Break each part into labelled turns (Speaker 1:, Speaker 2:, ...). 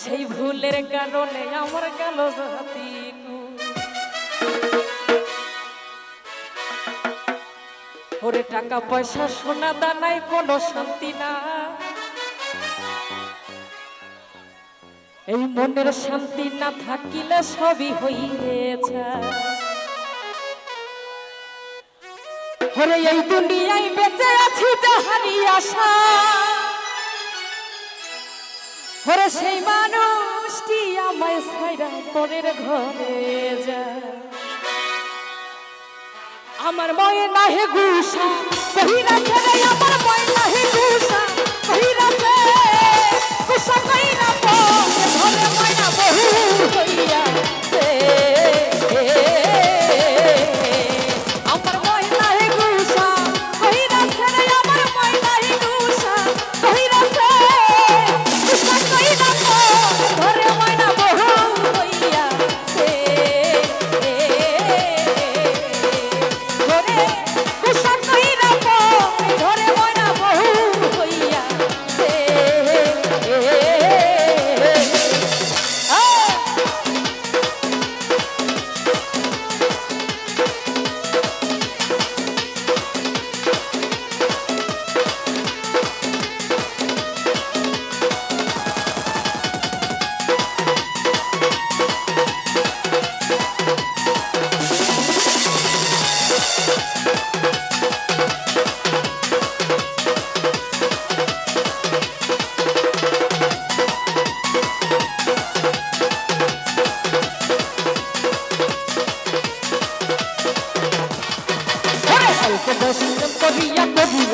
Speaker 1: সেই ভুলের কারণে আমার গেল জাতি ওরে টাকা পয়সা, সোনা দানায় কোনো শান্তি না। এই মনের শান্তি না থাকিলে সবই হইয়েছে ওরে এই দুনিয়ায় বেঁচে আছি যাহারি আশা। ওরে সেই মানুষটি আমায় ছাইরা পরের ঘরে যায়। আমার ময়ে নাহে গুসা আমার ময়ে নাহে গুসা।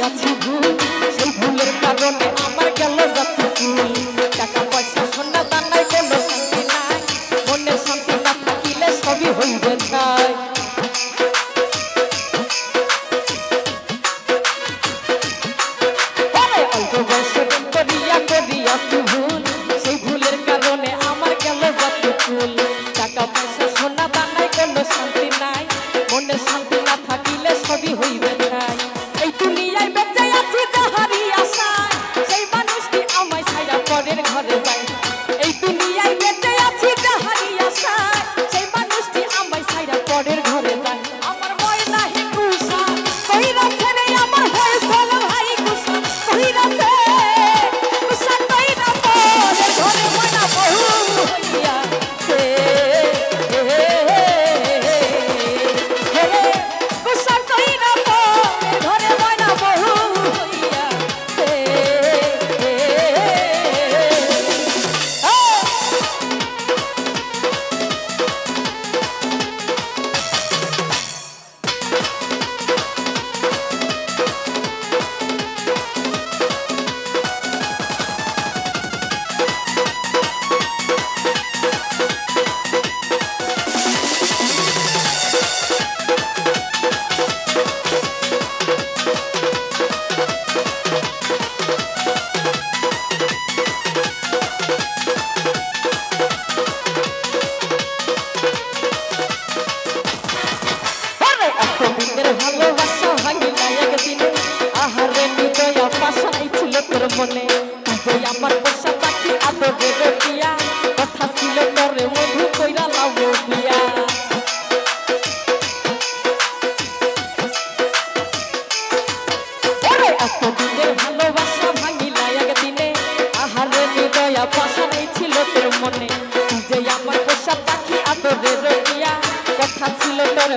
Speaker 1: করিয়াছি ভুল সেই ভুলের কারণে আমার গেল যত ভুল টাকা পয়সা সোনা দানায় কোনো শান্তি নাই। মনে শান্তি না থাকিলে সবই হইবে তাই।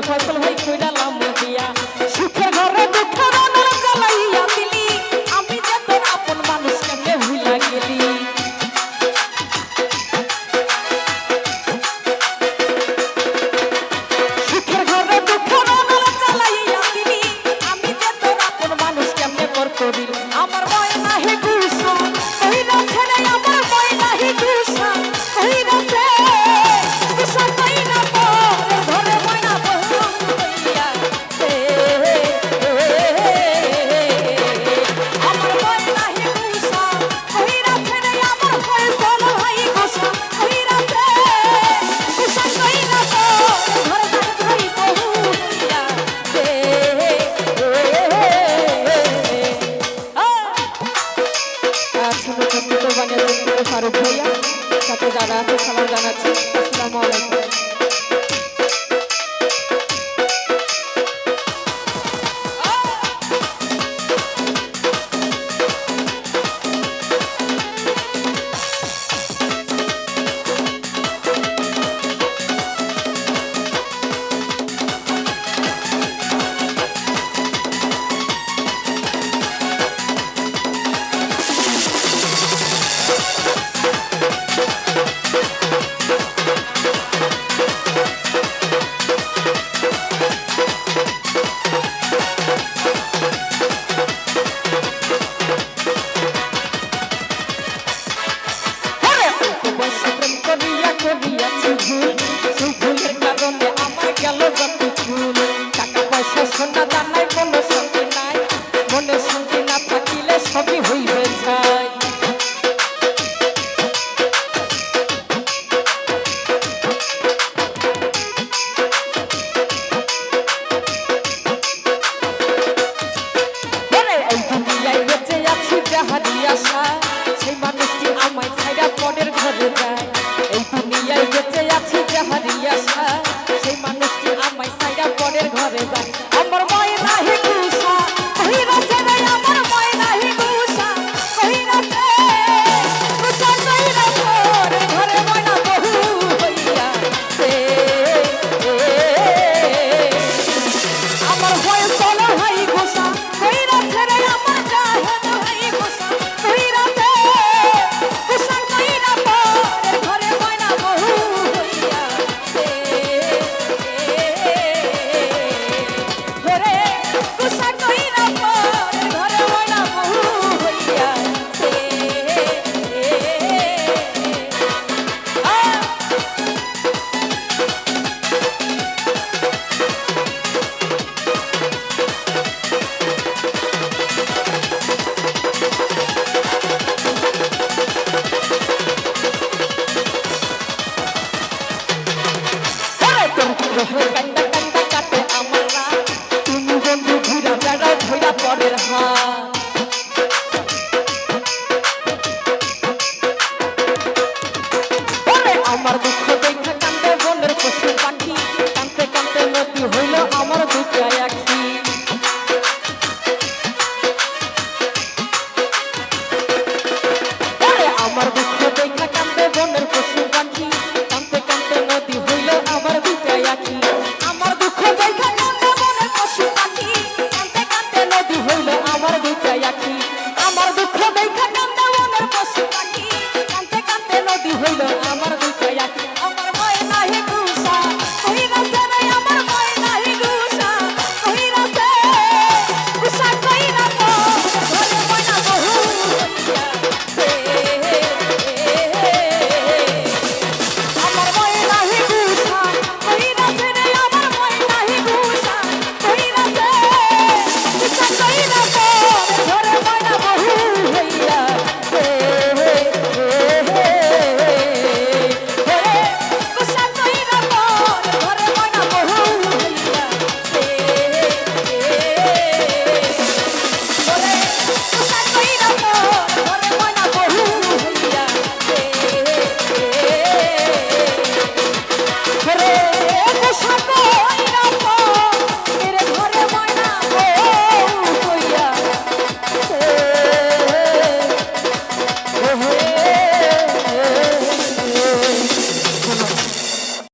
Speaker 1: ফসল হই কইরালাম দিয়া। সুখে ঘরে দুঃখের অনল জ্বালাইয়া দিলি। আমি যে তোর আপন মানুষ কেমনে ভুলা গেলি সুখের ঘরে দুঃখের অনল জ্বালাইয়া দিলি। আমি যে তোর আপন মানুষ কেমনে পর করিল? আমার ময় নাহি গুসা সুন্দর বানিয়েছেন ফারুক ভাইয়া সাথে যারা আছে সালাম জানাচ্ছি আসসালামু আলাইকুম। হারিয়ে আসা সেই মানুষটি আমায় ছাইরা পরের ঘরে যায়। রহমান